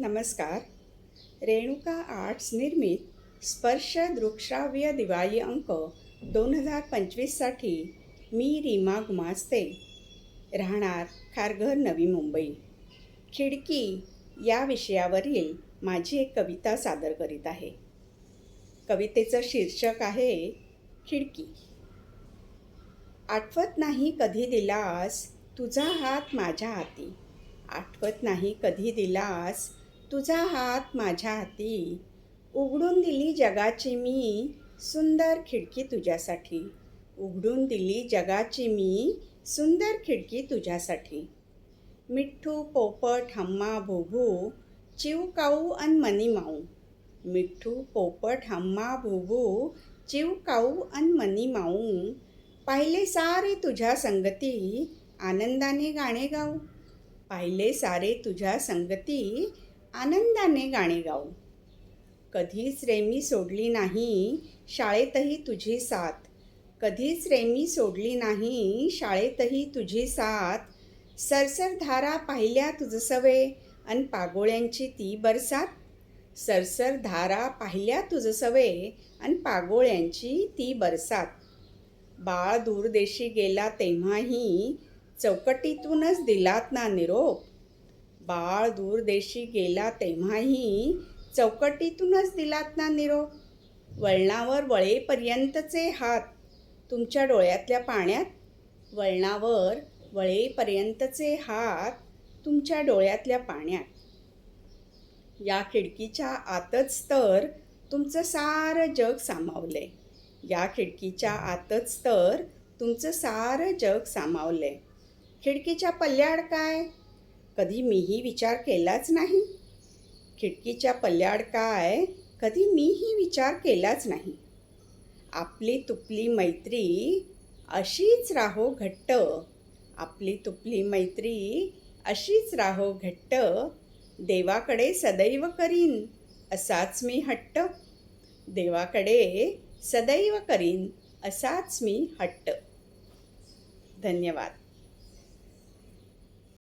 नमस्कार. रेणुका आर्ट्स निर्मित स्पर्श दृकश्राव्य दिवाळी अंक दोन हजार पंचवीससाठी मी रीमा गुमास्ते. राहणार खारघर नवी मुंबई. खिडकी या विषयावरील माझी एक कविता सादर करीत आहे. कवितेचं शीर्षक आहे खिडकी. आठवत नाही कधी दिलास तुझा हात माझ्या हाती. आठवत नाही कधी दिलास तुझा हात माझ्या हाती. उघडून दिली जगाची मी सुंदर खिडकी तुझ्यासाठी. उघडून दिली जगाची मी सुंदर खिडकी तुझ्यासाठी. मिठ्ठू पोपट हम्मा भोभू चिवकाऊ अन मनी माऊ. मिठ्ठू पोपट हम्मा भोभू चिवकाऊ अन मनी माऊ. पाहिले सारे तुझ्या संगती आनंदाने गाणे गाऊ. पाहिले सारे तुझ्या संगती आनंदाने गाणे गाऊ. कधीच रेमी सोडली नाही शाळेतही तुझी साथ. कधीच रेमी सोडली नाही शाळेतही तुझी साथ. सरसर धारा पाहिल्या तुझसवे अन पागोळ्यांची ती बरसात. सरसर धारा पाहिल्या तुझसवे अन पागोळ्यांची ती बरसात. बाळ दूरदेशी गेला तेव्हाही चौकटीतूनच दिलात ना निरोप. बाळ दूरदेशी गेला तेव्हाही चौकटीतूनच दिलात ना निरोप वळणावर वळेपर्यंतचे हात तुमच्या डोळ्यातल्या पाण्यात. वळणावर वळेपर्यंतचे हात तुमच्या डोळ्यातल्या पाण्यात. या खिडकीच्या आतच तर तुमचं सारं जग सामावलंय या खिडकीच्या आतच तर तुमचं सारं जग सामावलंय खिडकीच्या पल्ल्याड काय? कधी मीही विचार केलाच नाही. खिडकीच्या पल्ल्याड काय कधी मीही विचार केलाच नाही. आपली तुपली मैत्री अशीच राहो घट्ट. आपली तुपली मैत्री अशीच राहो घट्ट. देवाकडे सदैव करीन असाच मी हट्ट. देवाकडे सदैव करीन असाच मी हट्ट. धन्यवाद.